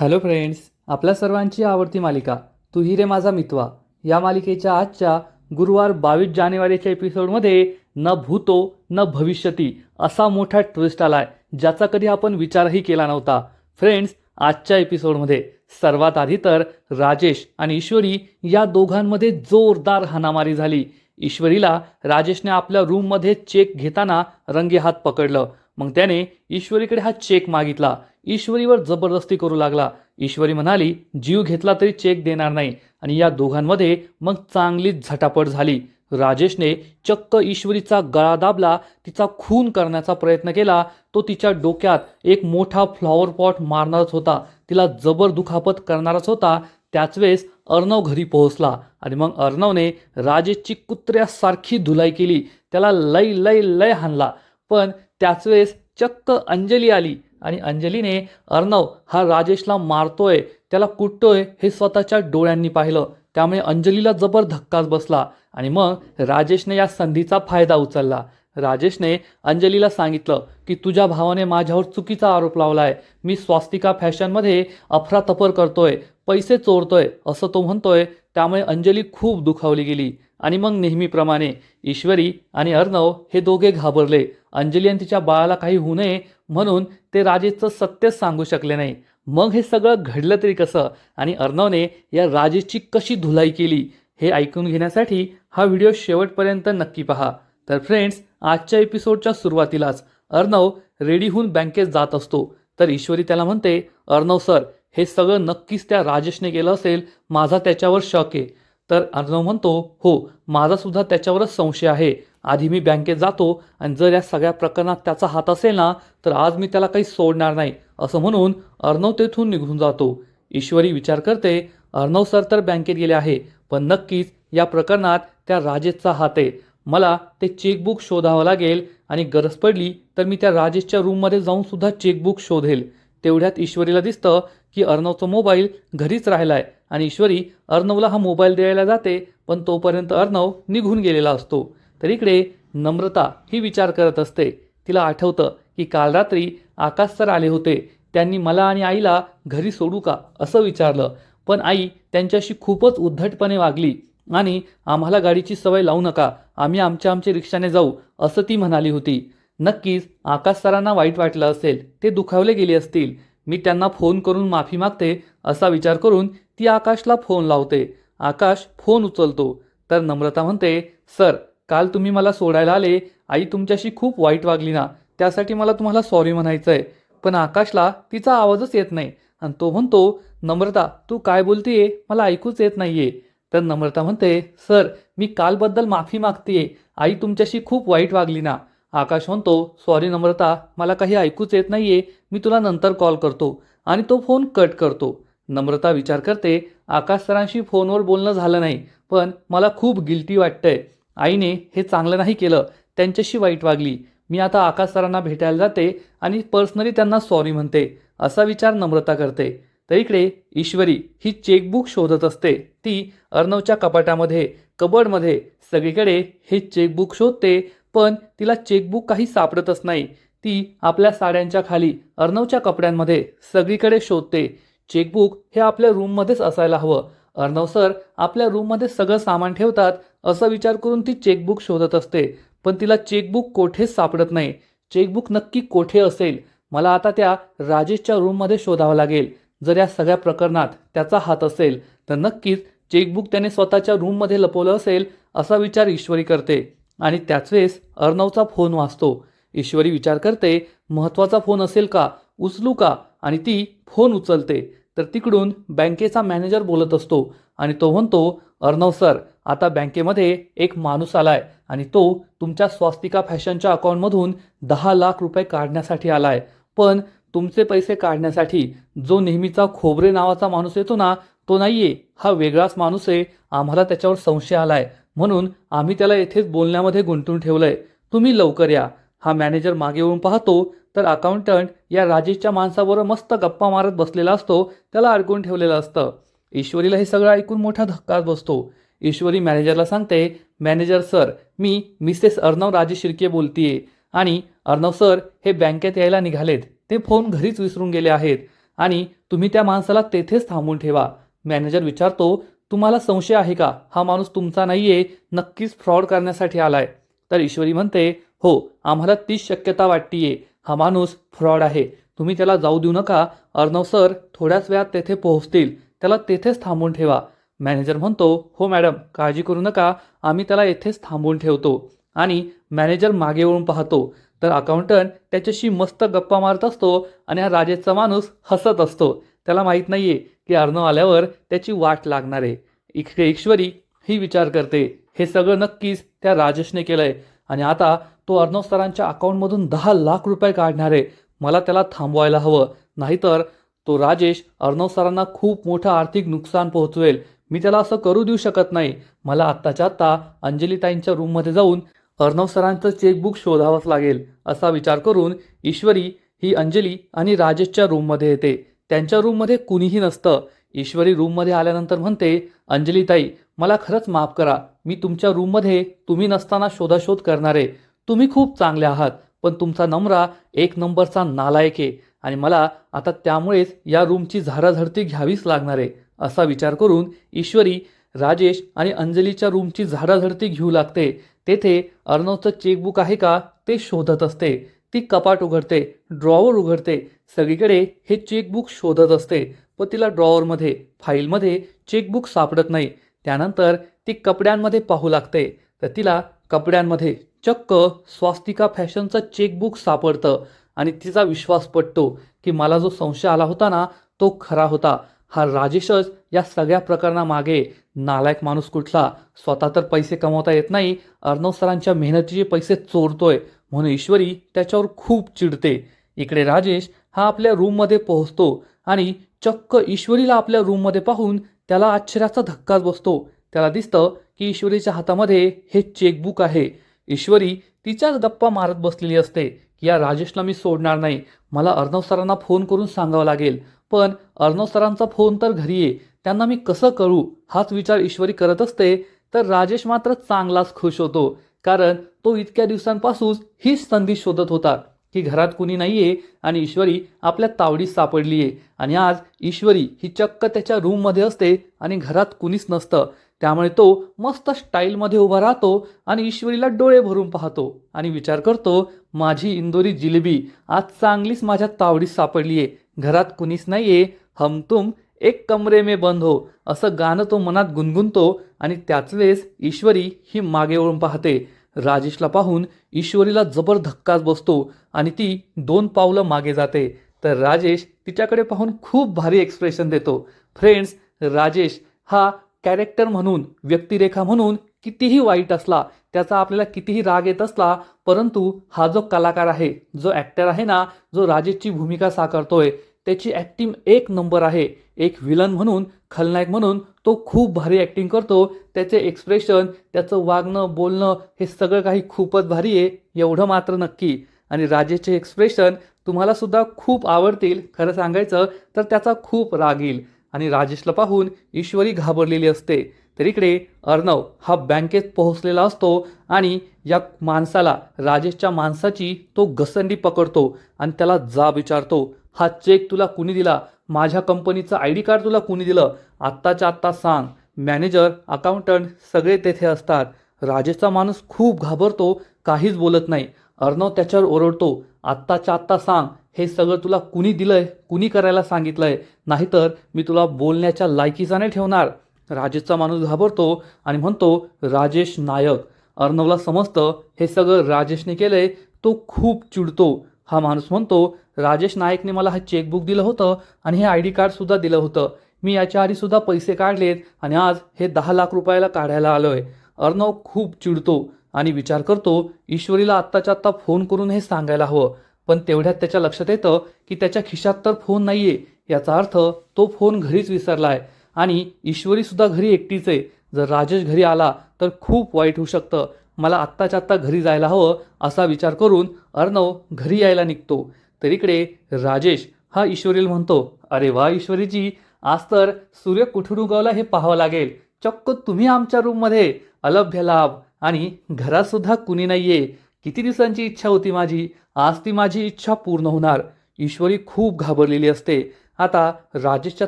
Hello friends आपल्या सर्वांची आवडती मालिका तू हि रे माझा मितवा. या मालिकेच्या आजच्या गुरुवार बावीस जानेवारीच्या एपिसोडमध्ये न भूतो न भविष्यती असा मोठा ट्विस्ट आहे ज्याचा कधी आपण विचारही केला नव्हता. फ्रेंड्स आजच्या एपिसोडमध्ये सर्वात आधी तर राजेश आणि ईश्वरी या दोघांमध्ये जोरदार हाणामारी झाली. ईश्वरीला राजेशने आपल्या रूममध्ये चेक घेताना रंगेहात पकडलं. मग त्याने ईश्वरीकडे हा चेक मागितला. ईश्वरीवर जबरदस्ती करू लागला. ईश्वरी म्हणाली जीव घेतला तरी चेक देणार नाही. आणि या दोघांमध्ये मग चांगलीच झटापट झाली. राजेशने चक्क ईश्वरीचा गळा दाबला तिचा खून करण्याचा प्रयत्न केला. तो तिच्या डोक्यात एक मोठा फ्लॉवर पॉट मारणारच होता. तिला जबर दुखापत करणारच होता. त्याच वेळेस अर्णव घरी पोहोचला आणि मग अर्णवने राजेशची कुत्र्यासारखी धुलाई केली. त्याला लय लय लय हाणला. पण त्याच वेळेस चक्क अंजली आली. आणि अंजलीने अर्णव हा राजेशला मारतोय त्याला कुटतोय हे स्वतःच्या डोळ्यांनी पाहिलं. त्यामुळे अंजलीला जबर धक्काच बसला आणि मग राजेशने या संधीचा फायदा उचलला. राजेशने अंजलीला सांगितलं की तुझ्या भावाने माझ्यावर चुकीचा आरोप लावलाय. मी स्वास्तिका फॅशनमध्ये अफरातफर करतोय पैसे चोरतोय असं तो म्हणतोय. त्यामुळे अंजली खूप दुखावली गेली. आणि मग नेहमीप्रमाणे ईश्वरी आणि अर्णव हे दोघे घाबरले. अंजली आणि तिच्या बाळाला काही होऊ नये म्हणून ते राजेशचं सत्यच सांगू शकले नाही. मग हे सगळं घडलं तरी कसं? आणि अर्णवने या राजेशची कशी धुलाई केली? हे ऐकून घेण्यासाठी हा व्हिडिओ शेवटपर्यंत नक्की पहा. तर फ्रेंड्स आजच्या एपिसोडच्या सुरुवातीलाच अर्णव रेडी होऊन बँकेत जात असतो. तर ईश्वरी त्याला म्हणते अर्णव सर हे सगळं नक्कीच त्या राजेशने केलं असेल. माझा त्याच्यावर शक आहे. तर अर्णव म्हणतो हो माझासुद्धा त्याच्यावरच संशय आहे. आधी मी बँकेत जातो आणि जर या सगळ्या प्रकरणात त्याचा हात असेल ना तर आज मी त्याला काही सोडणार नाही. असं म्हणून अर्णव तेथून निघून जातो. ईश्वरी विचार करते अर्णव सर तर बँकेत गेले आहे पण नक्कीच या प्रकरणात त्या राजेशचा हात आहे. मला ते चेकबुक शोधावं लागेल आणि गरज पडली तर मी त्या राजेशच्या रूममध्ये जाऊन सुद्धा चेकबुक शोधेल. तेवढ्यात ईश्वरीला दिसतं की अर्णवचा मोबाईल घरीच राहिला आहे आणि ईश्वरी अर्णवला हा मोबाईल द्यायला जाते पण तोपर्यंत अर्णव निघून गेलेला असतो. तर इकडे नम्रता ही विचार करत असते. तिला आठवतं की काल रात्री आकाश सर आले होते. त्यांनी मला आणि आईला घरी सोडू का असं विचारलं. पण आई त्यांच्याशी खूपच उद्धटपणे वागली आणि आम्हाला गाडीची सवय लावू नका. आम्ही आमच्या आमच्या रिक्षाने जाऊ असं ती म्हणाली होती. नक्कीच आकाश सरांना वाईट वाटलं असेल. ते दुखावले गेले असतील. मी त्यांना फोन करून माफी मागते असा विचार करून ती आकाशला फोन लावते. आकाश फोन उचलतो. तर नम्रता म्हणते सर काल तुम्ही मला सोडायला आले. आई तुमच्याशी खूप वाईट वागली ना. त्यासाठी मला तुम्हाला सॉरी म्हणायचं आहे पण आकाशला तिचा आवाजच येत नाही. आणि तो म्हणतो नम्रता तू काय बोलतीये? मला ऐकूच येत नाहीये. तर नम्रता म्हणते सर मी कालबद्दल माफी मागतेय. आई तुमच्याशी खूप वाईट वागली ना. आकाश म्हणतो सॉरी नम्रता मला काही ऐकूच येत नाहीये. मी तुला नंतर कॉल करतो. आणि तो फोन कट करतो. नम्रता विचार करते आकाश सरांशी फोनवर बोलणं झालं नाही पण मला खूप गिल्टी वाटतंय. आईने हे चांगलं नाही केलं त्यांच्याशी वाईट वागली. मी आता आकाश सरांना भेटायला जाते आणि पर्सनली त्यांना सॉरी म्हणते असा विचार नम्रता करते. तर इकडे ईश्वरी ही चेकबुक शोधत असते. ती अर्णवच्या कपाटामध्ये कबडमध्ये सगळीकडे हे चेकबुक शोधते पण तिला चेकबुक काही सापडतच नाही. ती आपल्या साड्यांच्या खाली अर्णवच्या कपड्यांमध्ये सगळीकडे शोधते. चेकबुक हे आपल्या रूममध्येच असायला हवं. अर्णव सर आपल्या रूममध्ये सगळं सामान ठेवतात असा विचार करून ती चेकबुक शोधत असते. पण तिला चेकबुक कोठेच सापडत नाही. चेकबुक नक्की कोठे असेल? मला आता त्या राजेशच्या रूममध्ये शोधावं लागेल. जर या सगळ्या प्रकरणात त्याचा हात असेल तर नक्कीच चेकबुक त्याने स्वतःच्या रूममध्ये लपवलं असेल असा विचार ईश्वरी करते. आणि त्याच वेळेस अर्णवचा फोन वाचतो ईश्वरी विचार करते महत्त्वाचा फोन असेल का? उचलू का? आणि ती फोन उचलते. तर तिकडून बँकेचा मॅनेजर बोलत असतो आणि तो म्हणतो अर्णव सर आता बँकेमध्ये एक माणूस आलाय आणि तो तुमच्या स्वास्तिका फॅशनच्या अकाउंटमधून दहा लाख रुपये काढण्यासाठी आलाय. पण तुमचे पैसे काढण्यासाठी जो नेहमीचा खोबरे नावाचा माणूस येतो ना तो नाहीये. हा वेगळाच माणूस आहे. आम्हाला त्याच्यावर संशय आलाय. म्हणून आम्ही त्याला येथेच बोलण्यामध्ये गुंतून ठेवलंय. तुम्ही लवकर या. हा मॅनेजर मागे येऊन पाहतो तर अकाउंटंट या राजेशच्या माणसाबरोबर मस्त गप्पा मारत बसलेला असतो त्याला अडकून ठेवलेलं असतं. ईश्वरीला हे सगळं ऐकून मोठा धक्काच बसतो. ईश्वरी मॅनेजरला सांगते मॅनेजर सर मी मिसेस अर्णव राजे शिर्के बोलतीये आणि अर्णव सर हे बँकेत यायला निघालेत. ते फोन घरीच विसरून गेले आहेत आणि तुम्ही त्या माणसाला तेथेच थांबून ठेवा. मॅनेजर विचारतो तुम्हाला संशय आहे का? हा माणूस तुमचा नाहीये नक्कीच फ्रॉड करण्यासाठी आलाय. तर ईश्वरी म्हणते हो आम्हाला तीच शक्यता वाटतीये. हा माणूस फ्रॉड आहे. तुम्ही त्याला जाऊ देऊ नका. अर्णव सर थोड्याच वेळात तेथे पोहोचतील. त्याला तेथेच थांबून ठेवा. मॅनेजर म्हणतो हो मॅडम काळजी करू नका. आम्ही त्याला येथेच थांबून ठेवतो. आणि मॅनेजर मागे वळून पाहतो. तर अकाउंटंट त्याच्याशी मस्त गप्पा मारत असतो आणि हा राजेशचा माणूस हसत असतो. त्याला माहीत नाही आहे की अर्णव आल्यावर त्याची वाट लागणार आहे. इकडे ईश्वरी ही विचार करते. हे सगळं नक्कीच त्या राजेशने केलं आहे आणि आता तो अर्णव सरांच्या अकाउंटमधून दहा लाख रुपये काढणार. आहे मला त्याला थांबवायला हवं. नाहीतर तो राजेश अर्णव सरांना खूप मोठं आर्थिक नुकसान पोहोचवेल. मी त्याला असं करू देऊ शकत नाही. मला आत्ताच्या आत्ता अंजलीताईंच्या रूममध्ये जाऊन अर्णव सरांचं चेकबुक शोधावंच लागेल असा विचार करून ईश्वरी ही अंजली आणि राजेशच्या रूममध्ये येते. त्यांच्या रूममध्ये कुणीही नसतं. ईश्वरी रूममध्ये आल्यानंतर म्हणते अंजलीताई मला खरंच माफ करा. मी तुमच्या रूममध्ये तुम्ही नसताना शोधाशोध करणार. आहे तुम्ही खूप चांगले आहात पण तुमचा नमरा एक नंबरचा नालायक आहे आणि मला आता त्यामुळेच या रूमची झाराझडती घ्यावीच लागणार आहे असा विचार करून ईश्वरी राजेश आणि अंजलीच्या रूमची झाडाझडती घेऊ लागते. तेथे अर्णवचं चेकबुक आहे का ते शोधत असते. ती कपाट उघडते ड्रॉवर उघडते. सगळीकडे हे चेकबुक शोधत असते व तिला ड्रॉवरमध्ये फाईलमध्ये चेकबुक सापडत नाही. त्यानंतर ती कपड्यांमध्ये पाहू लागते. तर तिला कपड्यांमध्ये चक्क स्वास्तिका फॅशनचं चेकबुक सापडतं आणि तिचा विश्वास पटतो की मला जो संशय आला होता ना तो खरा होता. हा राजेशच या सगळ्या प्रकरणामागे नालायक माणूस कुठला? स्वतः तर पैसे कमवता येत नाही अर्णव सरांच्या मेहनतीचे पैसे चोरतोय म्हणून ईश्वरी त्याच्यावर खूप चिडते. इकडे राजेश हा आपल्या रूममध्ये पोहोचतो आणि चक्क ईश्वरीला आपल्या रूममध्ये पाहून त्याला आश्चर्याचा धक्काच बसतो. त्याला दिसतं की ईश्वरीच्या हातामध्ये हे चेकबुक आहे. ईश्वरी तिच्याच गप्पा मारत बसलेली असते. की या राजेशला मी सोडणार नाही. मला अर्णव सरांना फोन करून सांगावं लागेल. पण अर्णव सरांचा फोन तर घरी आहे त्यांना मी कसं करू? हाच विचार ईश्वरी करत असते. तर राजेश मात्र चांगलाच खुश होतो. कारण तो इतक्या दिवसांपासून हीच संधी शोधत होता. की घरात कुणी नाही आहे आणि ईश्वरी आपल्या तावडीत सापडली आहे आणि आज ईश्वरी ही चक्क त्याच्या रूममध्ये असते आणि घरात कुणीच नसतं. त्यामुळे तो मस्त स्टाईलमध्ये उभा राहतो आणि ईश्वरीला डोळे भरून पाहतो. आणि विचार करतो माझी इंदोरी जिलेबी आज चांगलीच माझ्या तावडीत सापडली आहे घरात कुणीच नाही आहे हमतुम एक कमरे में बंद हो. असं गाणं तो मनात गुणगुणतो आणि त्याच वेळेस ईश्वरी ही मागे वळून पाहते. राजेशला पाहून ईश्वरीला जबर धक्काच बसतो आणि ती दोन पावलं मागे जाते. तर राजेश तिच्याकडे पाहून खूप भारी एक्सप्रेशन देतो. फ्रेंड्स राजेश हा कॅरेक्टर म्हणून व्यक्तिरेखा म्हणून कितीही वाईट असला त्याचा आपल्याला कितीही राग येत असला परंतु हा जो कलाकार आहे जो ॲक्टर आहे ना जो राजेशची भूमिका साकारतोय त्याची ॲक्टिंग एक नंबर आहे. एक विलन म्हणून खलनायक म्हणून तो खूप भारी ॲक्टिंग करतो. त्याचे एक्सप्रेशन त्याचं वागणं बोलणं हे सगळं काही खूपच भारी आहे. एवढं मात्र नक्की. आणि राजेशचे एक्सप्रेशन तुम्हालासुद्धा खूप आवडतील. खरं सांगायचं तर त्याचा खूप राग येईल. आणि राजेशला पाहून ईश्वरी घाबरलेली असते. तर इकडे अर्णव हा बँकेत पोहोचलेला असतो आणि या माणसाला राजेशच्या माणसाची तो घसंडी पकडतो आणि त्याला जाब विचारतो. हा चेक तुला कुणी दिला? माझ्या कंपनीचं आय डी कार्ड तुला कुणी दिलं? आत्ताच्या आत्ता सांग. मॅनेजर अकाउंटंट सगळे तेथे असतात. राजेशचा माणूस खूप घाबरतो काहीच बोलत नाही. अर्णव त्याच्यावर ओरडतो. आत्ताच्या आत्ता सांग. हे सगळं तुला कुणी दिलंय? कुणी करायला सांगितलंय? नाहीतर मी तुला बोलण्याच्या लायकीचा नाही ठेवणार. राजेशचा माणूस घाबरतो आणि म्हणतो राजेश नायक. अर्णवला समजतं हे सगळं राजेशने केलंय. तो खूप चिडतो. हा माणूस म्हणतो राजेश नायकने मला हा चेकबुक दिलं होतं आणि हे आय डी कार्डसुद्धा दिलं होतं. मी याच्या आधीसुद्धा पैसे काढलेत आणि आज हे दहा लाख रुपयाला काढायला आलो आहे अर्णव खूप चिडतो आणि विचार करतो ईश्वरीला आत्ताच्या आत्ता फोन करून हे सांगायला हवं. पण तेवढ्यात त्याच्या लक्षात येतं की त्याच्या खिशात तर फोन नाही आहे याचा अर्थ तो फोन घरीच विसरला आहे आणि ईश्वरीसुद्धा घरी एकटीच आहे. जर राजेश घरी आला तर खूप वाईट होऊ शकतं. मला आत्ताच्या आत्ता घरी जायला हवं असा विचार करून अर्णव घरी यायला निघतो. तर इकडे राजेश हा ईश्वरीला म्हणतो अरे वा ईश्वरीजी आज तर सूर्य कुठून उगवला हे पाहावं लागेल. चक्क तुम्ही आमच्या रूममध्ये अलभ्य लाभ. आणि घरातसुद्धा कुणी नाही आहे किती दिवसांची इच्छा होती माझी. आज ती माझी इच्छा पूर्ण होणार. ईश्वरी खूप घाबरलेली असते. आता राजेशच्या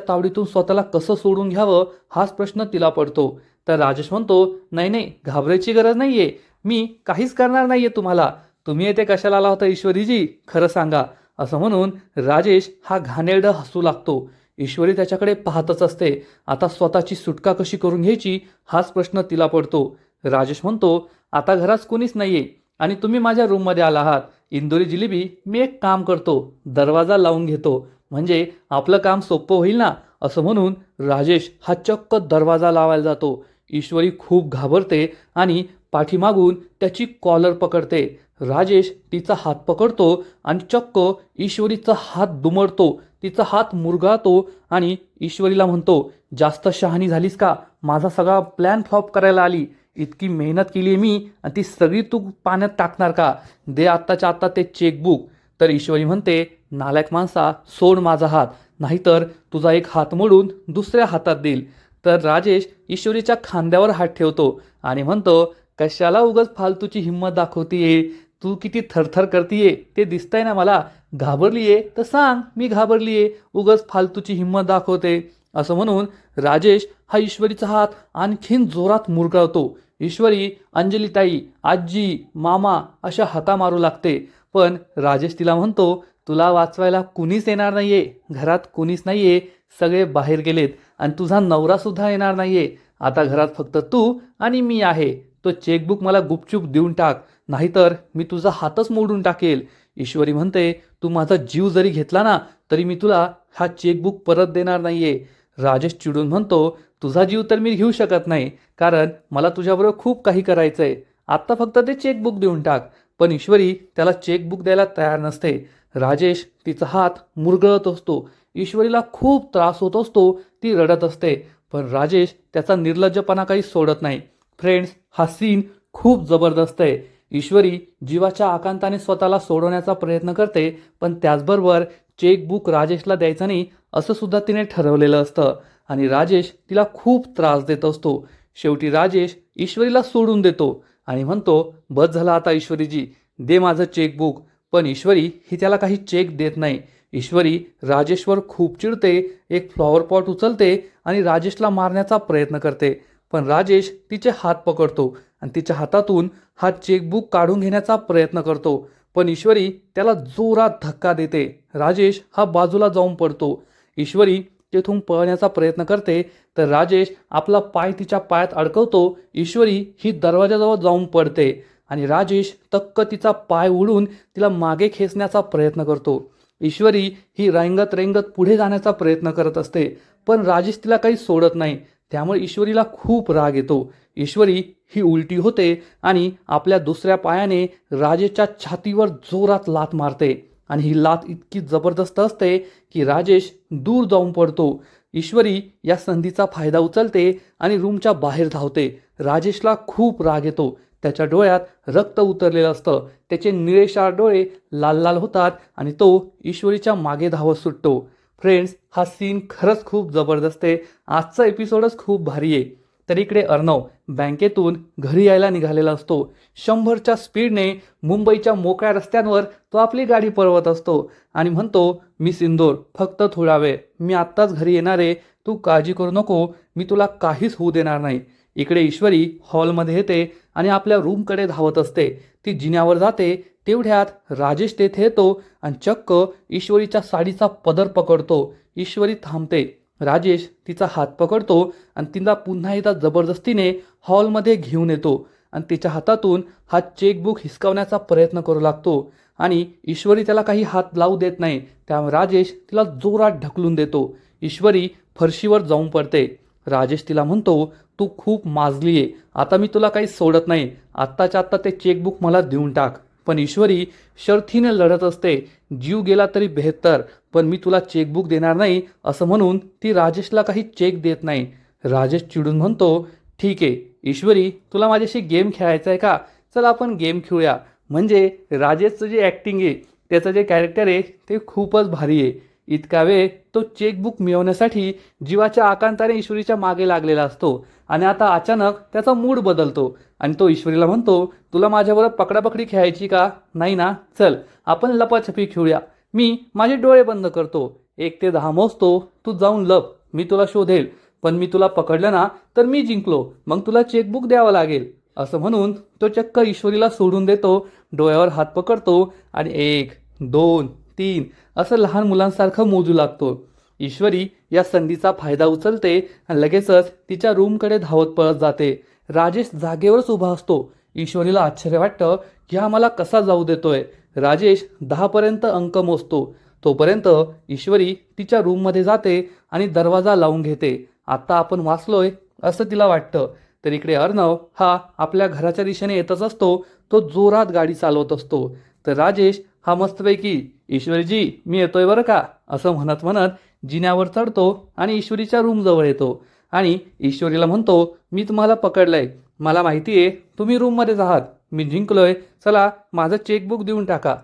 तावडीतून स्वतःला कसं सोडून घ्यावं हाच प्रश्न तिला पडतो. तर राजेश म्हणतो नाही नाही घाबरायची गरज नाही आहे मी काहीच करणार नाही आहे तुम्हाला. तुम्ही येथे कशाला आला होता ईश्वरीजी? खरं सांगा. असं म्हणून राजेश हा घाणेरडं हसू लागतो. ईश्वरी त्याच्याकडे पाहतच असते. आता स्वतःची सुटका कशी करून घ्यायची? हाच प्रश्न तिला पडतो. राजेश म्हणतो आता घरात कोणीच नाहीये आणि तुम्ही माझ्या रूममध्ये आला आहात. इंदोरी जिलेबी मी एक काम करतो. दरवाजा लावून घेतो. म्हणजे आपलं काम सोपं होईल ना? असं म्हणून राजेश हा चक्क दरवाजा लावायला जातो. ईश्वरी खूप घाबरते आणि पाठीमागून त्याची कॉलर पकडते. राजेश तिचा हात पकडतो आणि चक्क ईश्वरीचा हात दुमडतो. तिचा हात मुरगाळतो आणि ईश्वरीला म्हणतो जास्त शहाणी झालीस का? माझा सगळा प्लॅन फ्लॉप करायला आली. इतकी मेहनत केली आहे मी आणि ती सगळी तू पाण्यात टाकणार का? दे आत्ताच्या आत्ता ते चेकबुक तर ईश्वरी म्हणते नालायक माणसा सोड माझा हात. नाहीतर तुझा एक हात मोडून दुसऱ्या हातात देईल. तर राजेश ईश्वरीच्या खांद्यावर हात ठेवतो आणि म्हणतो कशाला उगाच फालतूची हिंमत दाखवतीये? तू किती थरथर करतीये ते दिसतंय ना मला. घाबरली आहे तर सांग मी घाबरली आहे उगाच फालतूची हिंमत दाखवते. असं म्हणून राजेश हा ईश्वरीचा हात आणखीन जोरात मुरगळतो. ईश्वरी अंजलीताई आजी मामा अशा हाता मारू लागते. पण राजेश तिला म्हणतो तुला वाचवायला कुणीच येणार नाहीये. घरात कुणीच नाहीये. सगळे बाहेर गेलेत आणि तुझा नवरासुद्धा येणार नाहीये. आता घरात फक्त तू आणि मी आहे. तो चेकबुक मला गुपचूप देऊन टाक. नाहीतर मी तुझा हातच मोडून टाकेल. ईश्वरी म्हणते तू माझा जीव जरी घेतला ना तरी मी तुला हा चेकबुक परत देणार नाहीये. राजेश चिडून म्हणतो तुझा जीव तर मी घेऊ शकत नाही कारण मला तुझ्याबरोबर खूप काही करायचं आहे आत्ता फक्त ते चेकबुक देऊन टाक. पण ईश्वरी त्याला चेकबुक द्यायला तयार नसते. राजेश तिचा हात मुरगळत असतो. ईश्वरीला खूप त्रास होत असतो ती रडत असते. पण राजेश त्याचा निर्लज्जपणा काही सोडत नाही. फ्रेंड्स हा सीन खूप जबरदस्त आहे. ईश्वरी जीवाच्या आकांताने स्वतःला सोडवण्याचा प्रयत्न करते पण त्याचबरोबर चेकबुक राजेशला द्यायचं नाही असं सुद्धा तिने ठरवलेलं असतं. आणि राजेश तिला खूप त्रास देत असतो. शेवटी राजेश ईश्वरीला सोडून देतो आणि म्हणतो बस झाला आता ईश्वरीजी दे माझं चेकबुक. पण ईश्वरी ही त्याला काही चेक देत नाही. ईश्वरी राजेशवर खूप चिडते एक फ्लॉवर पॉट उचलते आणि राजेशला मारण्याचा प्रयत्न करते. पण राजेश तिचे हात पकडतो आणि तिच्या हातातून हा चेकबुक काढून घेण्याचा प्रयत्न करतो. पण ईश्वरी त्याला जोरात धक्का देते. राजेश हा बाजूला जाऊन पडतो. ईश्वरी तेथून पळण्याचा प्रयत्न करते तर राजेश आपला पाय तिच्या पायात अडकवतो. ईश्वरी ही दरवाजाजवळ जाऊन पडते आणि राजेश तक्क तिचा पाय उडून तिला मागे खेचण्याचा प्रयत्न करतो. ईश्वरी ही रेंगत रेंगत पुढे जाण्याचा प्रयत्न करत असते पण राजेश तिला काही सोडत नाही. त्यामुळे ईश्वरीला खूप राग येतो. ईश्वरी ही उलटी होते आणि आपल्या दुसऱ्या पायाने राजेशच्या छातीवर जोरात लात मारते. आणि ही लात इतकी जबरदस्त असते की राजेश दूर जाऊन पडतो. ईश्वरी या संधीचा फायदा उचलते आणि रूमच्या बाहेर धावते. राजेशला खूप राग येतो. त्याच्या डोळ्यात रक्त उतरलेलं असतं. त्याचे निळेशार डोळे लाल लाल होतात आणि तो ईश्वरीच्या मागे धावत सुटतो. फ्रेंड्स हा सीन खरंच खूप जबरदस्त आहे. आजचा एपिसोडच खूप भारी आहे. तर इकडे अर्णव बँकेतून घरी यायला निघालेला असतो. शंभरच्या स्पीडने मुंबईच्या मोकळ्या रस्त्यांवर तो आपली गाडी पळवत असतो आणि म्हणतो मी सिंदोर फक्त थोडा वेळ. मी आत्ताच घरी येणार आहे. तू काळजी करू नको. मी तुला काहीच होऊ देणार नाही. इकडे ईश्वरी हॉलमध्ये येते आणि आपल्या रूमकडे धावत असते. ती जिन्यावर जाते तेवढ्यात राजेश तेथे येतो आणि चक्क ईश्वरीच्या साडीचा पदर पकडतो. ईश्वरी थांबते. राजेश तिचा हात पकडतो आणि तिला पुन्हा एकदा जबरदस्तीने हॉलमध्ये घेऊन येतो आणि तिच्या हातातून हा चेकबुक हिसकावण्याचा प्रयत्न करू लागतो आणि ईश्वरी त्याला काही हात लावू देत नाही. त्यामुळे राजेश तिला जोरात ढकलून देतो. ईश्वरी फरशीवर जाऊन पडते. राजेश तिला म्हणतो तू खूप माजली आहे. आता मी तुला काही सोडत नाही. आत्ताच्या आत्ता ते चेकबुक मला देऊन टाक. पण ईश्वरी शर्थीने लढत असते. जीव गेला तरी बेहत्तर. पण मी तुला चेकबुक देणार नाही. असं म्हणून ती राजेशला काही चेक देत नाही. राजेश चिडून म्हणतो ठीक आहे. ईश्वरी तुला माझ्याशी गेम खेळायचा आहे का? चल आपण गेम खेळूया. म्हणजे राजेशचं जे ॲक्टिंग आहे त्याचं जे कॅरेक्टर आहे ते खूपच भारी आहे. इतका वेळ तो चेकबुक मिळवण्यासाठी जीवाच्या आकांताने ईश्वरीच्या मागे लागलेला असतो. आणि आता अचानक त्याचा मूड बदलतो. आणि तो ईश्वरीला म्हणतो तुला माझ्याबरोबर पकडापकडी खेळायची का? नाही ना. चल आपण लपाछपी खेळूया. मी माझे डोळे बंद करतो. एक ते दहा मोजतो. तू जाऊन लप. मी तुला शोधेल. पण मी तुला पकडलं ना तर मी जिंकलो. मग तुला चेकबुक द्यावं लागेल. असं म्हणून तो चक्क ईश्वरीला सोडून देतो. डोळ्यावर हात पकडतो. आणि एक दोन तीन. असं लहान मुलांसारखं मोजू लागतो. ईश्वरी या संधीचा फायदा उचलते आणि लगेचच तिच्या रूमकडे धावत पळत जाते. राजेश जागेवरच उभा असतो. ईश्वरीला आश्चर्य वाटतं की हा मला कसा जाऊ देतोय. राजेश दहापर्यंत अंक मोजतो. तोपर्यंत ईश्वरी तिच्या रूममध्ये जाते आणि दरवाजा लावून घेते. आत्ता आपण वाचलोय असं तिला वाटतं. तर इकडे अर्णव हा आपल्या घराच्या दिशेने येतच असतो. तो जोरात गाडी चालवत असतो. तर राजेश हा मस्तपैकी ईश्वरीजी मी येतोय बरं का? असं म्हणत म्हणत जिन्यावर चढतो आणि ईश्वरीच्या रूमजवळ येतो. आणि ईश्वरीला म्हणतो मी तुम्हाला पकडलंय. मला माहिती आहे तुम्ही रूममध्येच आहात. मी जिंकलोय. चला माझं चेकबुक देऊन टाका.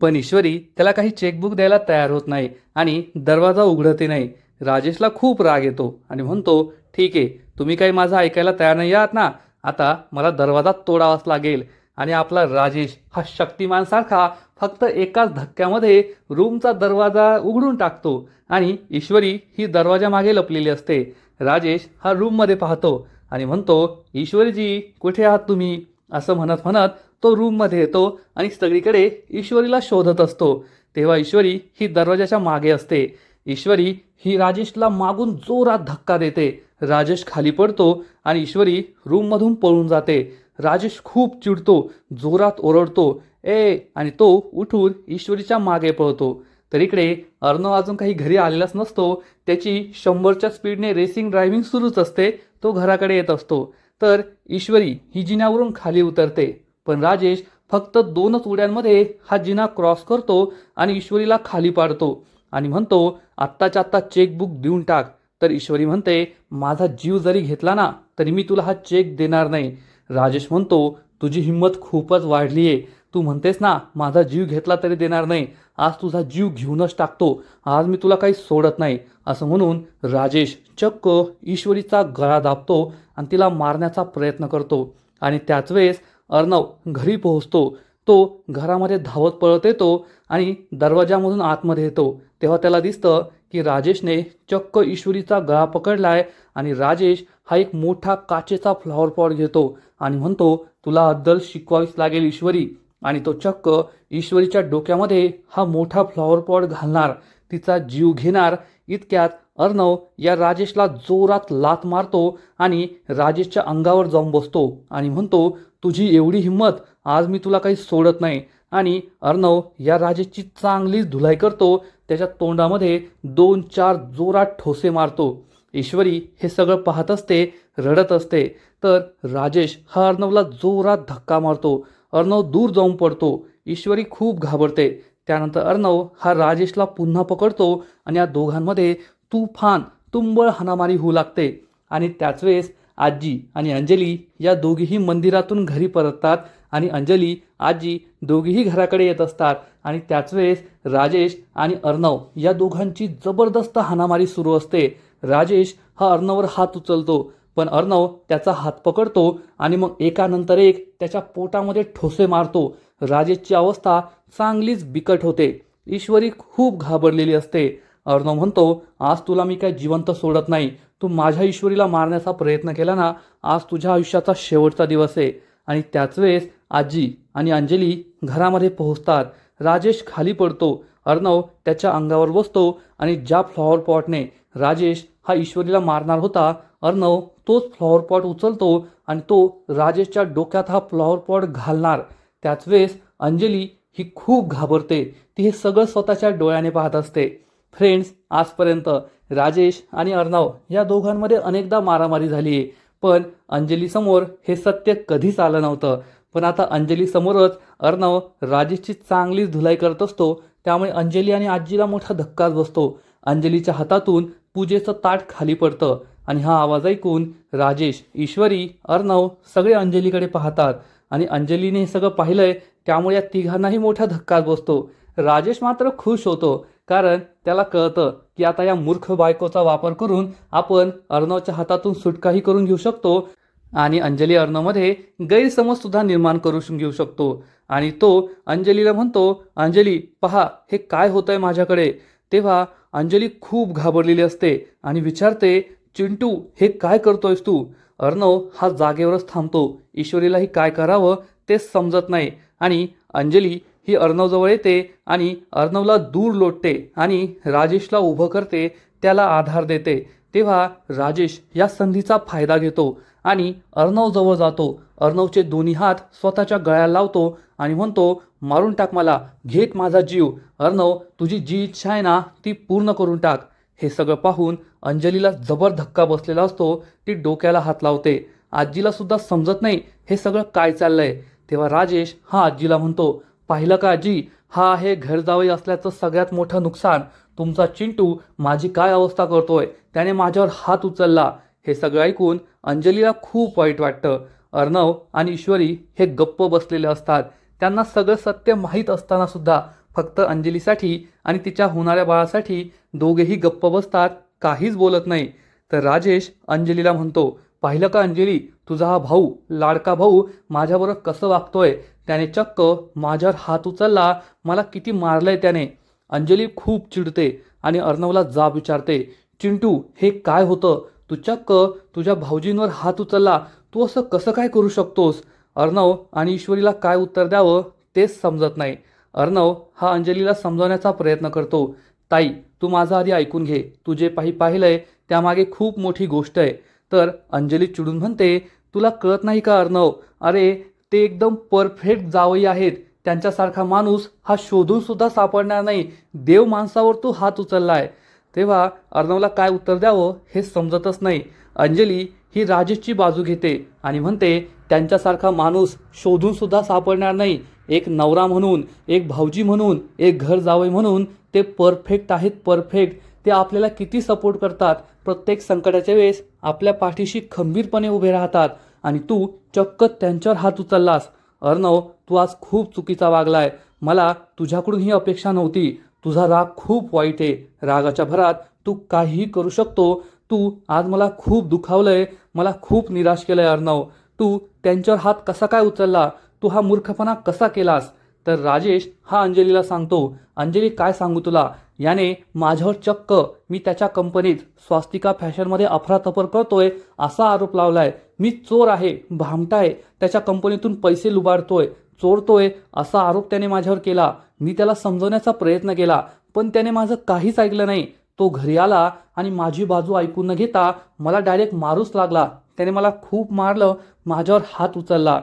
पण ईश्वरी त्याला काही चेकबुक द्यायला तयार होत नाही आणि दरवाजा उघडते नाही. राजेशला खूप राग येतो आणि म्हणतो ठीक आहे तुम्ही काही माझं ऐकायला तयार नाही आहात ना? आता मला दरवाजा तोडावाच लागेल आणि आपला राजेश हा शक्तिमानसारखा फक्त एकाच धक्क्यामध्ये रूमचा दरवाजा उघडून टाकतो आणि ईश्वरी ही दरवाजामागे लपलेली असते. राजेश हा रूममध्ये पाहतो आणि म्हणतो ईश्वरीजी कुठे आहात तुम्ही? असं म्हणत म्हणत तो रूममध्ये येतो आणि सगळीकडे ईश्वरीला शोधत असतो. तेव्हा ईश्वरी ही दरवाजाच्या मागे असते. ईश्वरी ही राजेशला मागून जोरात धक्का देते. राजेश खाली पडतो आणि ईश्वरी रूममधून पळून जाते. राजेश खूप चिडतो जोरात ओरडतो. ए आणि तो उठून ईश्वरीच्या मागे पळतो. तर इकडे अर्णव अजून काही घरी आलेलाच नसतो. त्याची शंभरच्या स्पीडने रेसिंग ड्रायव्हिंग सुरूच असते. तो घराकडे येत असतो. तर ईश्वरी ही जिन्यावरून खाली उतरते. पण राजेश फक्त दोनच उड्यांमध्ये हा जिना क्रॉस करतो आणि ईश्वरीला खाली पाडतो आणि म्हणतो आत्ताच्या आत्ता चेकबुक देऊन टाक. तर ईश्वरी म्हणते माझा जीव जरी घेतला ना तरी मी तुला हा चेक देणार नाही. राजेश म्हणतो तुझी हिंमत खूपच वाढली आहे. तू म्हणतेस ना माझा जीव घेतला तरी देणार नाही. आज तुझा जीव घेऊनच टाकतो. आज मी तुला काही सोडत नाही. असं म्हणून राजेश चक्क ईश्वरीचा गळा दाबतो आणि तिला मारण्याचा प्रयत्न करतो. आणि त्याच वेळेस अर्णव घरी पोहोचतो. तो घरामध्ये धावत पळत येतो आणि दरवाजामधून आतमध्ये येतो. तेव्हा त्याला दिसतं की राजेशने चक्क ईश्वरीचा गळा पकडलाय आणि राजेश हा एक मोठा काचेचा फ्लॉवर पॉट घेतो आणि म्हणतो तुला अद्दल शिकवावीच लागेल ईश्वरी. आणि तो चक्क ईश्वरीच्या डोक्यामध्ये हा मोठा फ्लॉवर पॉट घालणार तिचा जीव घेणार. इतक्यात अर्णव या राजेशला जोरात लात मारतो आणि राजेशच्या अंगावर जाऊन बसतो आणि म्हणतो तुझी एवढी हिंमत आज मी तुला काही सोडत नाही. आणि अर्णव या राजेशची चांगलीच धुलाई करतो त्याच्या तोंडामध्ये दोन चार जोरात ठोसे मारतो. ईश्वरी हे सगळं पाहत असते रडत असते. तर राजेश हा अर्णवला जोरात धक्का मारतो. अर्णव दूर जाऊन पडतो. ईश्वरी खूप घाबरते. त्यानंतर अर्णव हा राजेशला पुन्हा पकडतो आणि या दोघांमध्ये तुफान तुंबळ हाणामारी होऊ लागते. आणि त्याच वेळेस आजी आणि अंजली या दोघीही मंदिरातून घरी परततात. आणि अंजली आजी दोघीही घराकडे येत असतात आणि त्याच वेळेस राजेश आणि अर्णव या दोघांची जबरदस्त हाणामारी सुरू असते. राजेश हा अर्णववर हात उचलतो पण अर्णव त्याचा हात पकडतो आणि मग एकानंतर एक त्याच्या पोटामध्ये ठोसे मारतो. राजेशची अवस्था चांगलीच बिकट होते. ईश्वरी खूप घाबरलेली असते. अर्णव म्हणतो आज तुला मी काय जिवंत सोडत नाही. तू माझ्या ईश्वरीला मारण्याचा प्रयत्न केला ना आज तुझ्या आयुष्याचा शेवटचा दिवस आहे. आणि त्याच वेळेस आजी आणि अंजली घरामध्ये पोहोचतात. राजेश खाली पडतो. अर्णव त्याच्या अंगावर बसतो आणि ज्या फ्लॉवर पॉटने राजेश हा ईश्वरीला मारणार होता अर्णव तोच फ्लॉवर पॉट उचलतो आणि तो राजेशच्या डोक्यात हा फ्लॉवर पॉट घालणार. त्याच वेळेस अंजली ही खूप घाबरते. ती हे सगळं स्वतःच्या डोळ्याने पाहत असते. फ्रेंड्स आजपर्यंत राजेश आणि अर्णव या दोघांमध्ये अनेकदा मारामारी झाली आहे पण अंजलीसमोर हे सत्य कधीच आलं नव्हतं. पण आता अंजलीसमोरच अर्णव राजेशची चांगलीच धुलाई करत असतो त्यामुळे अंजली आणि आजीला मोठा धक्काच बसतो. अंजलीच्या हातातून पूजेचं ताट खाली पडतं आणि हा आवाज ऐकून राजेश ईश्वरी अर्णव सगळे अंजलीकडे पाहतात. आणि अंजलीने हे सगळं पाहिलंय त्यामुळे या तिघांनाही मोठा धक्काच बसतो. राजेश मात्र खुश होतो कारण त्याला कळतं की आता या मूर्ख बायकोचा वापर करून आपण अर्णवच्या हातातून सुटकाही करून घेऊ शकतो. आणि अंजली अर्णवमध्ये गैरसमजसुद्धा निर्माण करू घेऊ शकतो. आणि तो अंजलीला म्हणतो अंजली पहा हे काय होतंय माझ्याकडे? तेव्हा अंजली खूप घाबरलेली असते आणि विचारते चिंटू हे काय करतोयस तू? अर्णव हा जागेवरच थांबतो. ईश्वरीलाही काय करावं तेच समजत नाही आणि अंजली ही अर्णवजवळ येते आणि अर्णवला दूर लोटते आणि राजेशला उभं करते त्याला आधार देते. तेव्हा राजेश या संधीचा फायदा घेतो आणि अर्णवजवळ जातो. अर्णवचे दोन्ही हात स्वतःच्या गळ्याला लावतो आणि म्हणतो मारून टाक मला. घेत माझा जीव. अर्णव तुझी जी इच्छा आहे ना ती पूर्ण करून टाक. हे सगळं पाहून अंजलीला जबर धक्का बसलेला असतो. ती डोक्याला हात लावते. आजीला सुद्धा समजत नाही हे सगळं काय चाललंय. तेव्हा राजेश हा आजीला म्हणतो पाहिलं का आजी? हा आहे घर जावई असल्याचं सगळ्यात मोठं नुकसान. तुमचा चिंटू माझी काय अवस्था करतोय? त्याने माझ्यावर हात उचलला. हे सगळं ऐकून अंजलीला खूप वाईट वाटतं. अर्णव आणि ईश्वरी हे गप्प बसलेले असतात. त्यांना सगळं सत्य माहीत असताना सुद्धा फक्त अंजलीसाठी आणि तिच्या होणाऱ्या बाळासाठी दोघेही गप्प बसतात काहीच बोलत नाही. तर राजेश अंजलीला म्हणतो पाहिलं का अंजली तुझा हा भाऊ लाडका भाऊ माझ्याबरोबर कसं वागतोय? त्याने चक्क माझ्यावर हात उचलला मला किती मारलंय त्याने. अंजली खूप चिडते आणि अर्णवला जाब विचारते चिंटू हे काय होतं? तू चक्क तुझ्या भाऊजींवर हात उचलला तू असं कसं काय करू शकतोस? अर्णव आणि ईश्वरीला काय उत्तर द्यावं तेच समजत नाही. अर्णव हा अंजलीला समजवण्याचा प्रयत्न करतो. ताई तू माझं आधी ऐकून घे. तू जे पाही पाहिलंय त्यामागे खूप मोठी गोष्ट आहे. तर अंजली चिडून म्हणते तुला कळत नाही का अर्णव? अरे ते एकदम परफेक्ट जावई आहेत. त्यांच्यासारखा माणूस हा शोधून सुद्धा सापडणार नाही. देव माणसावर तू हात उचललाय. तेव्हा अर्णवला काय उत्तर द्यावं हे समजतच नाही. अंजली ही राजेशची बाजू घेते आणि म्हणते त्यांच्यासारखा माणूस शोधूनसुद्धा सापडणार नाही. एक नवरा म्हणून एक भाऊजी म्हणून एक घर जावे म्हणून ते परफेक्ट आहेत परफेक्ट. ते आपल्याला किती सपोर्ट करतात. प्रत्येक संकटाच्या वेळेस आपल्या पाठीशी खंबीरपणे उभे राहतात आणि तू चक्क त्यांच्यावर हात उचललास. अर्णव तू आज खूप चुकीचा वागलाय. मला तुझ्याकडून ही अपेक्षा नव्हती. तुझा राग खूप वाईट आहे. रागाच्या भरात तू काहीही करू शकतो. तू आज मला खूप दुखावलंय. मला खूप निराश केलंय अर्णव. तू त्यांच्यावर हात कसा काय उचलला? तू हा मूर्खपणा कसा केलास? तर राजेश हा अंजलीला सांगतो अंजली काय सांगू तुला? याने माझ्यावर चक्क. मी त्याच्या कंपनीत स्वास्तिका फॅशनमध्ये अफरातफर करतोय. असा आरोप लावलाय. मी चोर आहे भामटा आहे त्याच्या कंपनीतून पैसे लुबाडतोय. चोरतोय असा आरोप त्याने माझ्यावर केला. मी त्याला समजवण्याचा प्रयत्न केला पण त्याने माझं काहीच ऐकलं नाही. तो घरी आला आणि माझी बाजू ऐकून न घेता मला डायरेक्ट मारूच लागला. त्याने मला खूप मारलं माझ्यावर हात उचलला.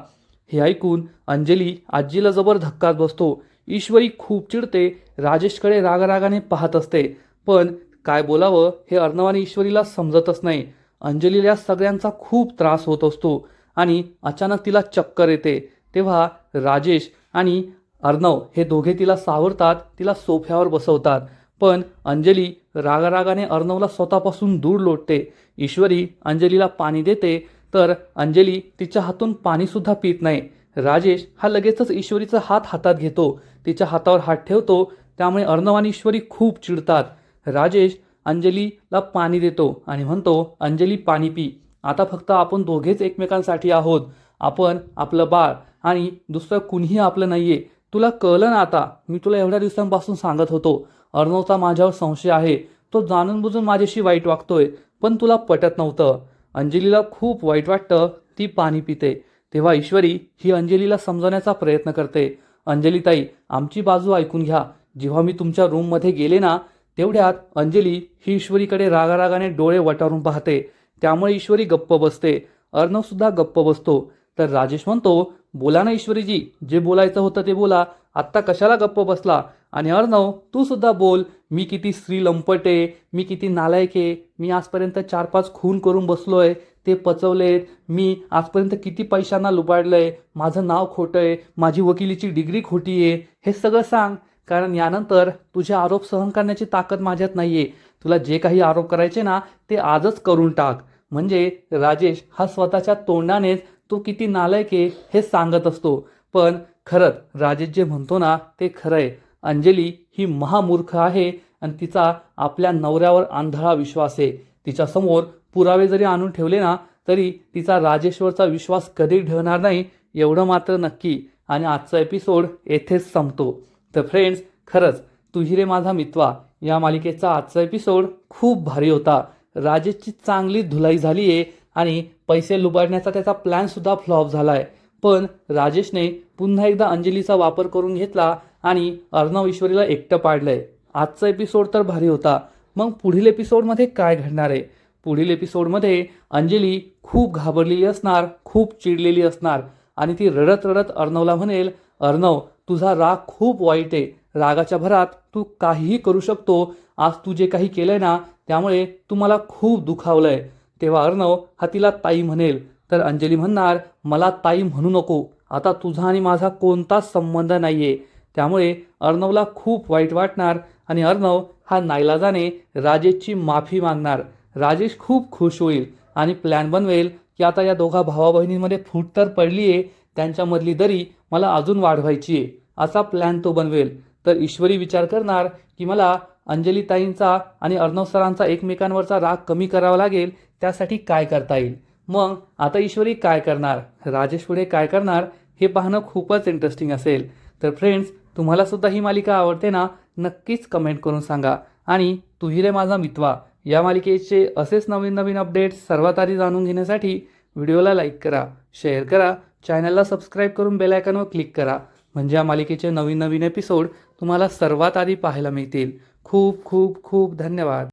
हे ऐकून अंजली आजीला जबर धक्काच बसतो. ईश्वरी खूप चिडते राजेशकडे रागारागाने पाहत असते. पण काय बोलावं हे अर्णव आणि ईश्वरीला समजतच नाही. अंजलीला सगळ्यांचा खूप त्रास होत असतो आणि अचानक तिला चक्कर येते. तेव्हा राजेश आणि अर्णव हे दोघे तिला सावरतात तिला सोफ्यावर बसवतात. पण अंजली रागारागाने अर्णवला स्वतःपासून दूर लोटते. ईश्वरी अंजलीला पाणी देते तर अंजली तिच्या हातून पाणीसुद्धा पित नाही. राजेश हा लगेचच ईश्वरीचा हात हातात घेतो तिच्या हातावर हात ठेवतो त्यामुळे अर्णव आणि ईश्वरी खूप चिडतात. राजेश अंजलीला पाणी देतो आणि म्हणतो अंजली पाणी पी. आता फक्त आपण दोघेच एकमेकांसाठी आहोत. आपण आपलं बाळ आणि दुसरं कुणीही आपलं नाही आहे तुला कळलं ना आता? मी तुला एवढ्या दिवसांपासून सांगत होतो. अर्णवचा माझ्यावर संशय आहे. तो जाणून बुजून माझ्याशी वाईट वागतोय पण तुला पटत नव्हतं. अंजलीला खूप वाईट वाटतं ती पाणी पिते. तेव्हा ईश्वरी ही अंजलीला समजवण्याचा प्रयत्न करते. अंजलीताई आमची बाजू ऐकून घ्या. जेव्हा मी तुमच्या रूममध्ये गेले ना तेवढ्यात अंजली ही ईश्वरीकडे रागारागाने डोळे वटारून पाहते. त्यामुळे ईश्वरी गप्प बसते. अर्णवसुद्धा गप्प बसतो. तर राजेश म्हणतो बोला ना ईश्वरीजी जे बोलायचं होतं ते बोला. आत्ता कशाला गप्प बसला? आणि अर्णव तू सुद्धा बोल. मी किती स्त्री लंपट आहे मी किती नालायक आहे मी आजपर्यंत चार पाच खून करून बसलो आहे ते पचवलेत. मी आजपर्यंत किती पैशांना लुबाडलंय माझं नाव खोटं आहे माझी वकिलीची डिग्री खोटी आहे हे सगळं सांग. कारण यानंतर तुझे आरोप सहन करण्याची ताकद माझ्यात नाही आहे तुला जे काही आरोप करायचे ना ते आजच करून टाक. म्हणजे राजेश हा स्वतःच्या तोंडानेच तो किती नालायक आहे हे सांगत असतो. पण खरंच राजेश जे म्हणतो ना ते खरं आहे. अंजली ही महामूर्ख आहे आणि तिचा आपल्या नवऱ्यावर आंधळा विश्वास आहे. तिच्यासमोर पुरावे जरी आणून ठेवले ना तरी तिचा राजेश्वरचा विश्वास कधी ठेवणार नाही एवढं मात्र नक्की. आणि आजचा एपिसोड येथेच संपतो. तर फ्रेंड्स खरंच तुही रे माझा मित्वा या मालिकेचा आजचा एपिसोड खूप भारी होता. राजेशची चांगली धुलाई झाली आहे आणि पैसे लुबाडण्याचा त्याचा प्लॅनसुद्धा फ्लॉप झाला आहे पण राजेशने पुन्हा एकदा अंजलीचा वापर करून घेतला आणि अर्णव ईश्वरीला एकटं पाडलंय. आजचा एपिसोड तर भारी होता. मग पुढील एपिसोडमध्ये काय घडणार आहे? पुढील एपिसोडमध्ये अंजली खूप घाबरलेली असणार खूप चिडलेली असणार आणि ती रडत रडत अर्णवला म्हणेल अर्णव तुझा राग खूप वाईट आहे. रागाच्या भरात तू काहीही करू शकतो. आज तू जे काही केलंय ना त्यामुळे तू मला खूप दुखावलंय. तेव्हा अर्णव हा तिला ताई म्हणेल तर अंजली म्हणणार मला ताई म्हणू नको आता तुझा आणि माझा कोणताच संबंध नाही आहे त्यामुळे अर्णवला खूप वाईट वाटणार आणि अर्णव हा नाईलाजाने राजेशची माफी मागणार. राजेश खूप खुश होईल आणि प्लॅन बनवेल की आता या दोघा भावा बहिणींमध्ये फूट तर पडली आहे त्यांच्यामधली दरी मला अजून वाढवायची आहे. असा प्लॅन तो बनवेल. तर ईश्वरी विचार करणार की मला अंजली ताईंचा आणि अर्णव सरांचा एकमेकांवरचा राग कमी करावा लागेल त्यासाठी काय करता येईल? मग आता ईश्वरी काय करणार? राजेश पुढे काय करणार? हे पाहणं खूपच इंटरेस्टिंग असेल. तर फ्रेंड्स तुम्हालासुद्धा ही मालिका आवडते ना नक्कीच कमेंट करून सांगा. आणि तुही रे माझा मितवा. या मालिकेचे असेच नवीन नवीन अपडेट्स सर्वात आधी जाणून घेण्यासाठी व्हिडिओला लाईक करा शेअर करा चॅनलला सबस्क्राईब करून बेलायकनवर क्लिक करा. म्हणजे या मालिकेचे नवीन नवीन एपिसोड तुम्हाला सर्वात आधी पाहायला मिळतील. खूप खूप खूप धन्यवाद.